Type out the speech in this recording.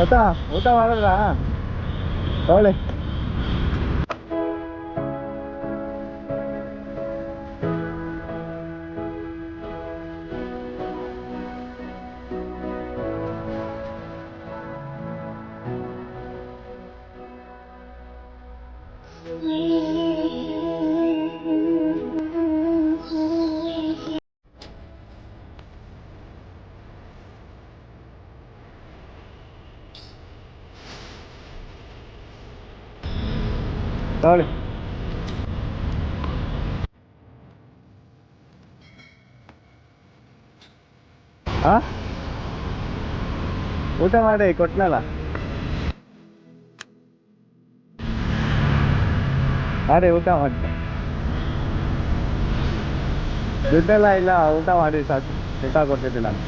됐다 오다 말아라 빨리 Yeah. ತಗೊಳ್ಳಿ ಆ? ಊಟ ಮಾಡಿ, ಕೊಟ್ನಲ್ಲ? ಅರೆ ಊಟ ಮಾಡಿ ದುಡ್ಡೆಲ್ಲ ಇಲ್ಲ, ಊಟ ಮಾಡಿ ಸಾಕು. ಊಟ ಕೊಟ್ಟಿದ್ದೆ ನಾನು.